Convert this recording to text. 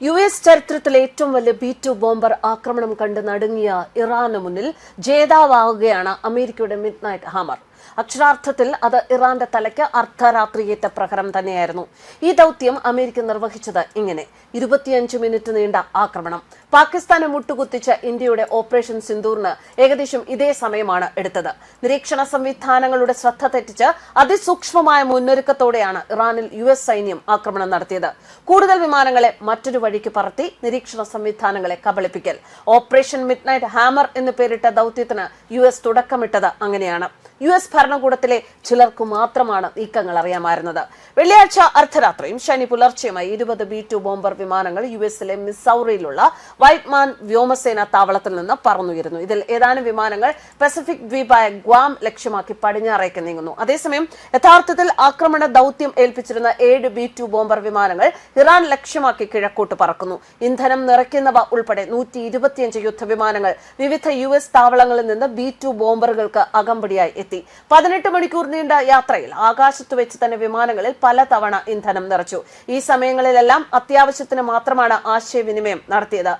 U S ചരിത്രത്തിലെ ഏറ്റവും വലിയ ബി ടു ബോംബർ ആക്രമണം കണ്ട് നടുങ്ങിയ ഇറാന് മുന്നിൽ ജേതാവാകുകയാണ് അമേരിക്കയുടെ മിഡ് നൈറ്റ് ഹാമർ. അക്ഷരാർത്ഥത്തിൽ അത് ഇറാന്റെ തലയ്ക്ക് അർദ്ധരാത്രിയേറ്റ പ്രഹരം തന്നെയായിരുന്നു. ഈ ദൗത്യം അമേരിക്ക നിർവഹിച്ചത് ഇങ്ങനെ. ഇരുപത്തിയഞ്ച് മിനിറ്റ് നീണ്ട ആക്രമണം. പാകിസ്ഥാനെ മുട്ടുകുത്തിച്ച ഇന്ത്യയുടെ ഓപ്പറേഷൻ സിന്ദൂറിന് ഏകദേശം ഇതേ സമയമാണ് എടുത്തത്. നിരീക്ഷണ സംവിധാനങ്ങളുടെ ശ്രദ്ധ തെറ്റിച്ച് അതിസൂക്ഷ്മമായ മുന്നൊരുക്കത്തോടെയാണ് ഇറാനിൽ യു എസ് സൈന്യം ആക്രമണം നടത്തിയത്. കൂടുതൽ വിമാനങ്ങളെ മറ്റൊരു വഴിക്ക് പറത്തി നിരീക്ഷണ സംവിധാനങ്ങളെ കബളിപ്പിക്കൽ. ഓപ്പറേഷൻ മിഡ് നൈറ്റ് ഹാമർ എന്ന് പേരിട്ട ദൗത്യത്തിന് യു എസ് തുടക്കമിട്ടത് അങ്ങനെയാണ്. യു എസ് ഭരണകൂടത്തിലെ ചിലർക്ക് മാത്രമാണ് നീക്കങ്ങൾ അറിയാമായിരുന്നത്. വെള്ളിയാഴ്ച അർദ്ധരാത്രിയും ശനി പുലർച്ചെയുമായി ഇരുപത് ബി ടു ബോംബർ വിമാനങ്ങൾ യു എസിലെ മിസൌറിയിലുള്ള വൈറ്റ്മാൻ വ്യോമസേന താവളത്തിൽ നിന്ന് പറന്നുയരുന്നു. ഇതിൽ ഏതാനും വിമാനങ്ങൾ പസഫിക് ദ്വീപായ ഗ്വാം ലക്ഷ്യമാക്കി പടിഞ്ഞാറേക്ക് നീങ്ങുന്നു. അതേസമയം യഥാർത്ഥത്തിൽ ആക്രമണ ദൌത്യം ഏൽപ്പിച്ചിരുന്ന ഏഴ് ബി ടു ബോംബർ വിമാനങ്ങൾ ഇറാൻ ലക്ഷ്യമാക്കി കിഴക്കോട്ട് പറക്കുന്നു. ഇന്ധനം നിറയ്ക്കുന്നവ ഉൾപ്പെടെ നൂറ്റി ഇരുപത്തിയഞ്ച് യുദ്ധവിമാനങ്ങൾ വിവിധ യു എസ് താവളങ്ങളിൽ നിന്ന് ബി ടു ബോംബറുകൾക്ക് അകമ്പടിയായി എത്തി. പതിനെട്ട് മണിക്കൂർ നീണ്ട യാത്രയിൽ ആകാശത്ത് വെച്ച് തന്നെ വിമാനങ്ങളിൽ പലതവണ ഇന്ധനം നിറച്ചു. ഈ സമയങ്ങളിലെല്ലാം അത്യാവശ്യത്തിന് മാത്രമാണ് ആശയവിനിമയം നടത്തിയത്.